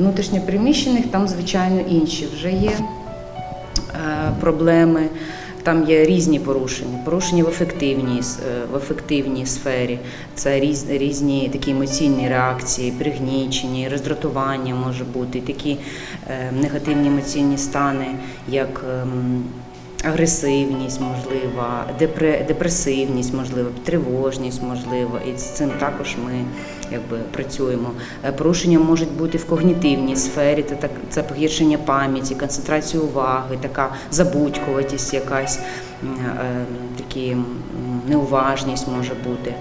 Внутрішньопереміщених там, звичайно, інші вже є е, проблеми. Там є різні порушення. Порушення в ефективній, е, в ефективній сфері. Це різ, різні такі емоційні реакції, пригнічення, роздратування може бути, такі е, негативні емоційні стани, як ем, агресивність, можлива, депре, депресивність, можливо, тривожність, можливо, і з цим також ми якби працюємо. Е, Порушення можуть бути в когнітивній сфері, це так це погіршення пам'яті, концентрація уваги, така забудькуватість, якась е, такі неуважність може бути.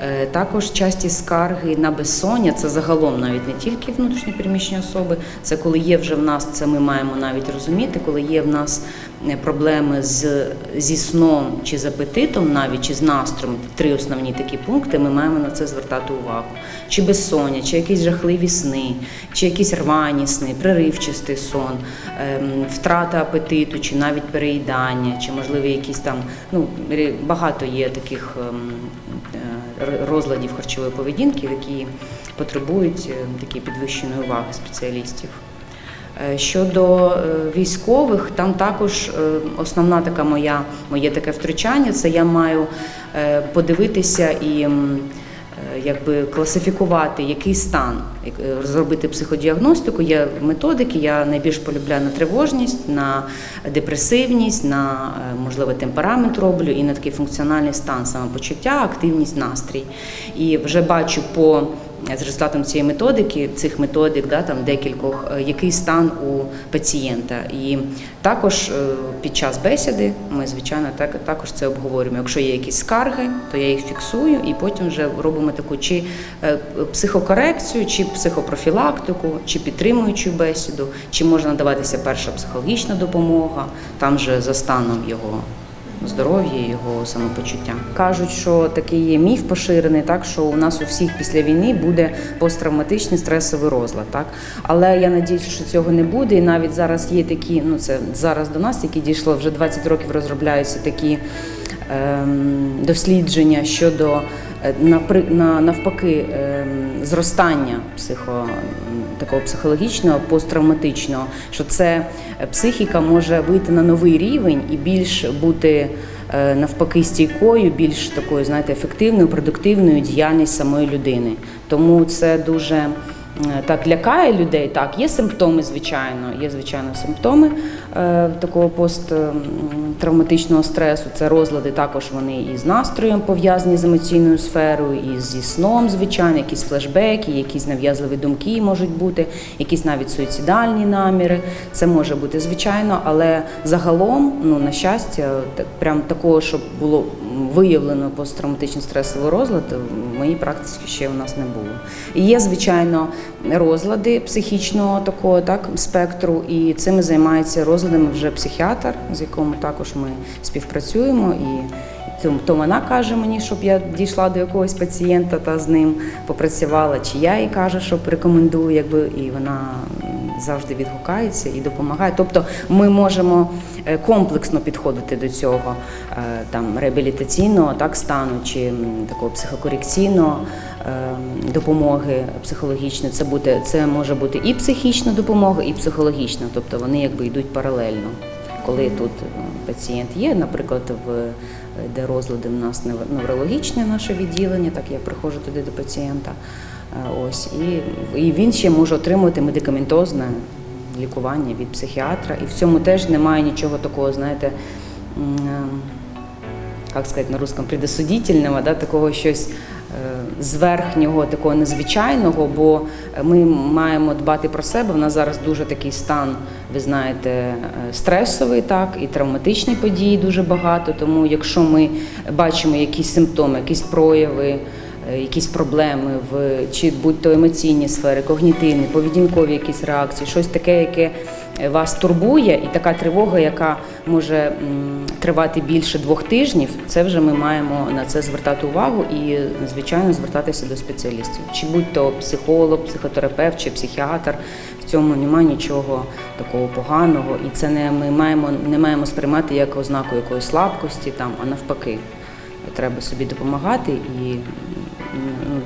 Е, Також часті скарги на безсоння, це загалом навіть не тільки внутрішньопереміщені особи, це коли є вже в нас, це ми маємо навіть розуміти, коли є в нас е, проблеми з, зі сном чи з апетитом, навіть чи з настроєм, три основні такі пункти, ми маємо на це звертати увагу. Чи безсоння, чи якісь жахливі сни, чи якісь рвані сни, приривчастий сон, ем, втрата апетиту, чи навіть переїдання, чи можливо якісь там ну багато є таких ем, е, розладів харчової поведінки, які потребують е, такі підвищеної уваги спеціалістів. Е, Щодо е, військових, там також основна така моя моє таке втручання це я маю подивитися і якби класифікувати який стан, е, зробити психодіагностику. Є методики. Я найбільш полюбляю на тривожність, на депресивність, на е, можливо темперамент роблю і на такий функціональний стан самопочуття, активність, настрій. І вже бачу по з результатом цієї методики, цих методик, да, там декількох, е, який стан у пацієнта. І також е, під час бесіди ми, звичайно, так, також це обговорюємо. Якщо є якісь скарги, то я їх фіксую і потім вже робимо таку чи е, психокорекцію, чи психопрофілактику, чи підтримуючу бесіду, чи може надаватися перша психологічна допомога, там же за станом його здоров'я, його самопочуття. Кажуть, що такий є міф поширений, так що у нас у всіх після війни буде посттравматичний стресовий розлад. Так, але я надіюся, що цього не буде. І навіть зараз є такі, ну це зараз до нас, які дійшло вже 20 років, розробляються такі ем, дослідження щодо навпаки ем, зростання психо такого психологічного, посттравматичного, що це е, психіка може вийти на новий рівень і більш бути е, навпаки стійкою, більш такою, знаєте, ефективною, продуктивною діяльність самої людини. Тому це дуже е, так лякає людей. Так, є симптоми, звичайно, є звичайно симптоми е, такого посттравматичного стресу. Це розлади також вони і з настроєм пов'язані з емоційною сферою, і зі сном, звичайно, якісь флешбеки, якісь нав'язливі думки можуть бути, якісь навіть суїцидальні наміри. Це може бути звичайно, але загалом, ну на щастя, так прям такого, щоб було виявлено посттравматичний стресовий розлад, в моїй практиці ще у нас не було. Є, звичайно, розлади психічного такого так спектру, і цими займається розладами вже психіатр, з яким також ми співпрацюємо. І то, вона каже мені, щоб я дійшла до якогось пацієнта та з ним попрацювала, чи я їй кажу, щоб рекомендую, якби і вона завжди відгукається і допомагає. Тобто ми можемо е, комплексно підходити до цього е, там реабілітаційного так стану чи такого психокорекційного е, допомоги психологічної. Це буде це може бути і психічна допомога, і психологічна, тобто вони якби йдуть паралельно. Коли тут пацієнт є, наприклад, в де розлади в нас неврологічне наше відділення, так я приходжу туди до пацієнта. Е, Ось і, і він ще може отримувати медикаментозне лікування від психіатра. І в цьому теж немає нічого такого, знаєте, е, як сказати на русском, предосудительного, да, такого щось е, зверхнього, такого незвичайного, бо ми маємо дбати про себе. У нас зараз дуже такий стан, ви знаєте, стресовий, так, і травматичні події дуже багато. Тому якщо ми бачимо якісь симптоми, якісь прояви, якісь проблеми в чи будь-то емоційні сфери, когнітивні, поведінкові якісь реакції, щось таке, яке е, вас турбує, і така тривога, яка може тривати більше двох тижнів, це вже ми маємо на це звертати увагу і, звичайно, звертатися до спеціалістів. Чи будь-то психолог, психотерапевт чи психіатр, в цьому немає нічого такого поганого, і це не ми маємо не маємо сприймати як ознаку якоїсь слабкості, там, а навпаки, треба собі допомагати і.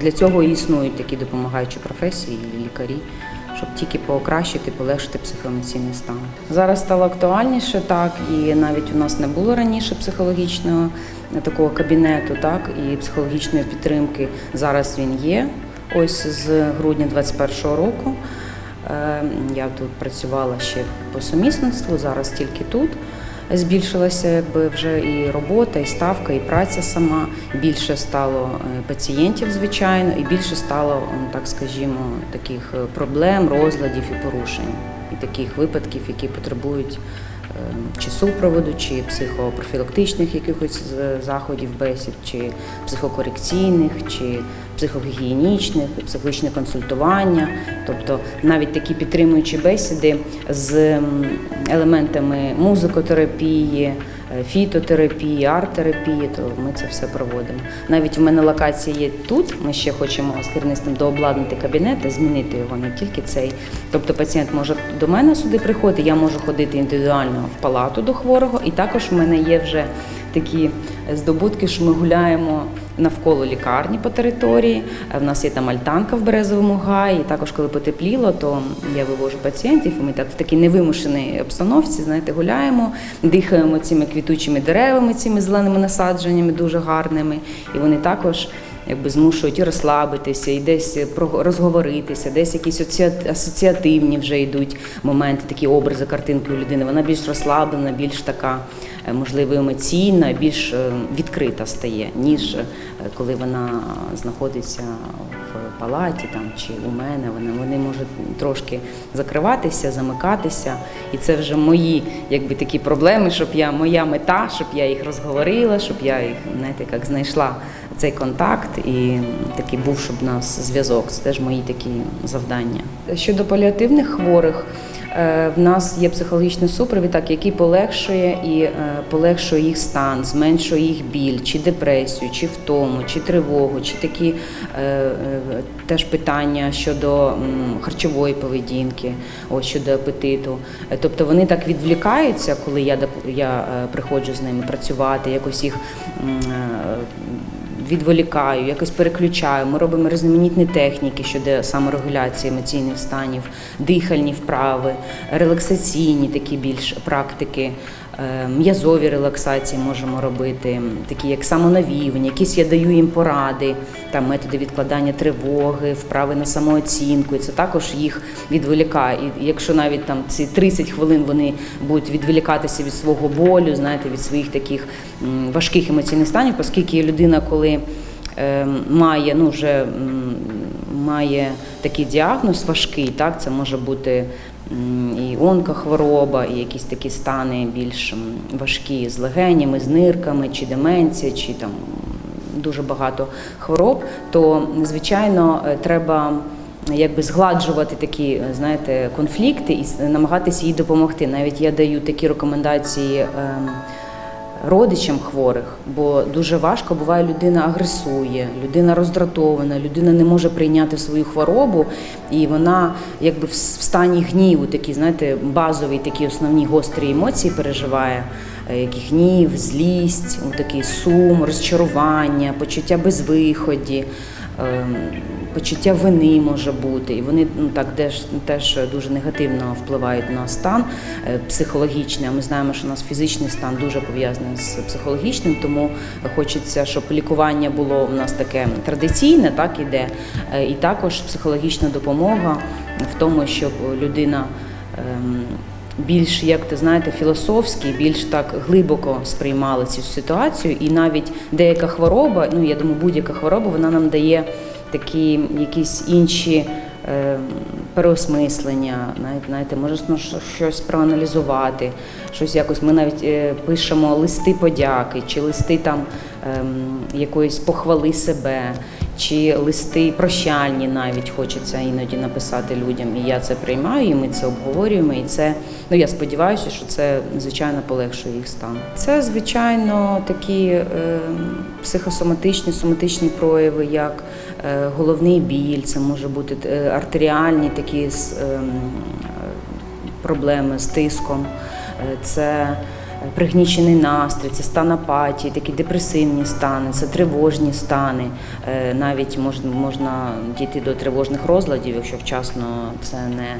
Для цього існують такі допомагаючі професії, лікарі. щоб тільки покращити, полегшити психоемоційний стан. Зараз стало актуальніше, так і навіть у нас не було раніше психологічного такого кабінету, так і психологічної підтримки. Зараз він є. Ось з грудня 2021 року. Е, Я тут працювала ще по сумісництву, зараз тільки тут. Збільшилася якби вже і робота, і ставка, і праця сама. Більше стало е, пацієнтів, звичайно, і більше стало, так скажімо, таких е, проблем, розладів і порушень, і таких випадків, які потребують чи супроводу, чи психопрофілактичних якихось заходів, бесід, чи психокорекційних, чи психогігієнічних, психологічне консультування, тобто навіть такі підтримуючі бесіди з елементами музикотерапії, е, фітотерапії, арт-терапії, то ми це все проводимо. Навіть в мене локація є тут. Ми ще хочемо з керівництвом дообладнати кабінет і змінити його не тільки цей. Тобто пацієнт може до мене сюди приходити, я можу ходити індивідуально в палату до хворого, і також в мене є вже такі здобутки, що ми гуляємо навколо лікарні по території. Е, В нас є там альтанка в березовому гаї. І також, коли потепліло, то я вивожу пацієнтів. Ми так в такій невимушеній обстановці, знаєте, гуляємо, дихаємо цими квітучими деревами, цими зеленими насадженнями, дуже гарними. І вони також. Якби змушують розслабитися, і десь розговоритися, десь якісь асоціативні вже йдуть моменти, такі образи, картинки у людини. Вона більш розслаблена, більш така, можливо, емоційна, більш е, відкрита стає, ніж е, коли вона знаходиться в палаті там чи у мене. Вони, вони можуть трошки закриватися, замикатися. І це вже мої якби такі проблеми, щоб я моя мета, щоб я їх розговорила, щоб я їх знаєте, як знайшла цей контакт і такий був, щоб у нас зв'язок. Це теж мої такі завдання. Щодо паліативних хворих. Е, В нас є психологічний супровід, так, який полегшує і е, полегшує їх стан, зменшує їх біль, чи депресію, чи втому, чи тривогу, чи такі е, теж питання щодо харчової поведінки, ось щодо апетиту. Тобто вони так відвлікаються, коли я я приходжу з ними працювати, якось їх відволікаю, якось переключаю. Ми робимо різноманітні техніки щодо саморегуляції емоційних станів, дихальні вправи, релаксаційні такі більш практики. М'язові релаксації можемо робити, такі як самонавіювання, якісь я даю їм поради, там методи відкладання тривоги, вправи на самооцінку. І це також їх відволікає. І якщо навіть там ці 30 хвилин вони будуть відволікатися від свого болю, знаєте, від своїх таких важких емоційних станів, оскільки людина, коли е, має, ну вже має такий діагноз важкий, так це може бути і онкохвороба, і якісь такі стани більш важкі з легенями, з нирками, чи деменція, чи там дуже багато хвороб, то звичайно е, треба. Якби згладжувати такі, е, знаєте, конфлікти і намагатися їй допомогти. Навіть я даю такі рекомендації ем, родичам хворих, бо дуже важко буває, людина агресує, людина роздратована, людина не може прийняти свою хворобу, і вона якби в стані гніву, такі, знаєте, базові, такі основні гострі емоції переживає, е, які гнів, злість, такий сум, розчарування, почуття безвиході. Ем, Почуття вини може бути, і вони ну так теж дуже негативно впливають на стан е, психологічний. А ми знаємо, що у нас фізичний стан дуже пов'язаний з психологічним, тому хочеться, щоб лікування було у нас таке традиційне, так іде, е, і також психологічна допомога в тому, щоб людина. Більш, як ти знаєте, філософські, більш так глибоко сприймали цю ситуацію, і навіть деяка хвороба, ну я думаю, будь-яка хвороба, вона нам дає такі якісь інші. е, Переосмислення, навіть знаєте, можна щось проаналізувати, щось якось. Ми навіть е, пишемо листи подяки, чи листи там ем, якоїсь похвали себе, чи листи прощальні навіть хочеться іноді написати людям. І я це приймаю, і ми це обговорюємо. І це, ну я сподіваюся, що це звичайно полегшує їх стан. Це звичайно такі е, психосоматичні, соматичні прояви, як е, головний біль, це може бути е, артеріальні такі е, проблеми з тиском. Е, Це пригнічений настрій, це стан апатії, такі депресивні стани, це тривожні стани. Е, Навіть можна, можна дійти до тривожних розладів, якщо вчасно це не е,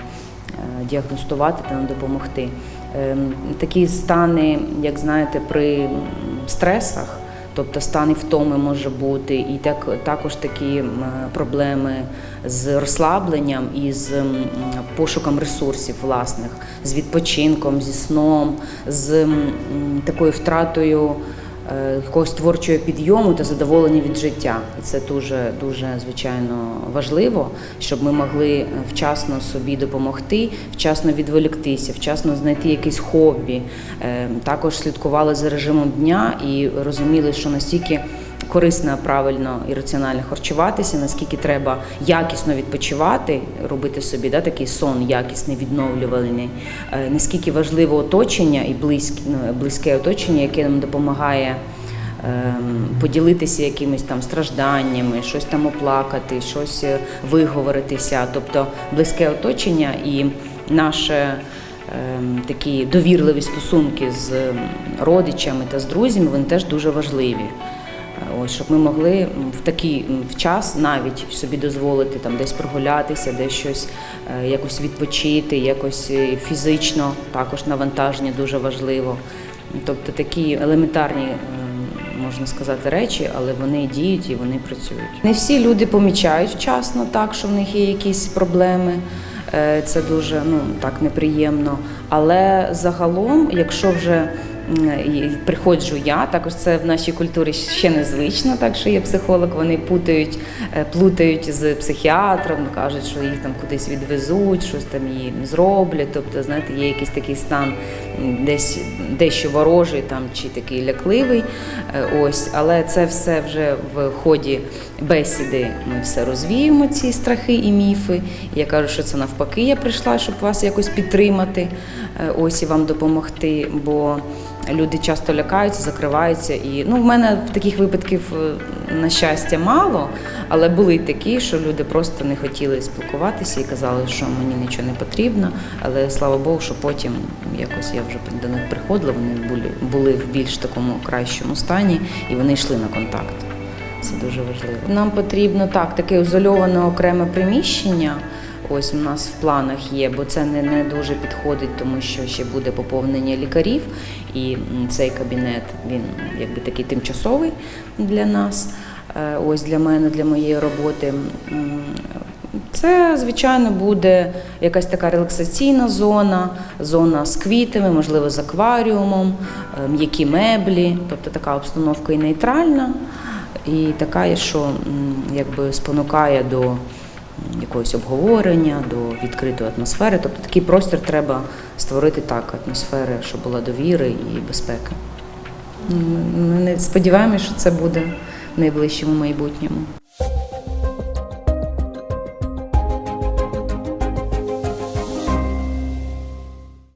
діагностувати та не допомогти. Ем, Такі стани, як знаєте, при стресах. Тобто стани втоми може бути, і так також такі проблеми з розслабленням і з пошуком ресурсів власних, з відпочинком, зі сном, з такою втратою якогось творчого підйому та задоволення від життя. І це дуже дуже звичайно важливо, щоб ми могли вчасно собі допомогти, вчасно відволіктися, вчасно знайти якесь хобі. Е, Також слідкували за режимом дня і розуміли, що настільки корисно, правильно і раціонально харчуватися, наскільки треба якісно відпочивати, робити собі да, такий сон якісний, відновлювальний, Е, наскільки важливо оточення і близьке, ну, близьке оточення, яке нам допомагає ем, поділитися якимись там стражданнями, щось там оплакати, щось е, виговоритися. Тобто близьке оточення і наше ем, такі довірливі стосунки з родичами та з друзями, вони теж дуже важливі. Ось, щоб ми могли в такий в час навіть собі дозволити там десь прогулятися, десь щось е, якось відпочити, якось е, фізично також навантаження дуже важливо. Тобто такі елементарні, можна сказати, речі, але вони діють і вони працюють. Не всі люди помічають вчасно так, що в них є якісь проблеми. Е, Це дуже ну так неприємно. Але загалом, якщо вже приходжу я, також це в нашій культурі ще незвично, так що є психолог, вони путають, е, плутають з психіатром, кажуть, що їх там кудись відвезуть, щось там їм зроблять. Тобто, знаєте, є якийсь такий стан десь дещо ворожий там чи такий лякливий. Е, Ось, але це все вже в ході бесіди. Ми все розвіємо, ці страхи і міфи. Я кажу, що це навпаки, я прийшла, щоб вас якось підтримати, е, ось і вам допомогти. Бо люди часто лякаються, закриваються. І ну, в мене таких випадків, е, на щастя, мало, але були й такі, що люди просто не хотіли спілкуватися і казали, що мені нічого не потрібно. Але слава Богу, що потім якось я вже до них приходила, вони були, були в більш такому кращому стані і вони йшли на контакт. Це дуже важливо. Нам потрібно так, таке ізольоване окреме приміщення. Ось у нас в планах є, бо це не, не дуже підходить, тому що ще буде поповнення лікарів, і цей кабінет він якби такий тимчасовий для нас. Е, Ось для мене, для моєї роботи. Це, звичайно, буде якась така релаксаційна зона, зона з квітами, можливо, з акваріумом, е, м'які меблі, тобто така обстановка і нейтральна, і така, що якби спонукає до якогось обговорення, до відкритої атмосфери. Тобто такий простір треба створити так, атмосфери, щоб була довіри і безпека. Ми сподіваємося, що це буде в найближчому майбутньому.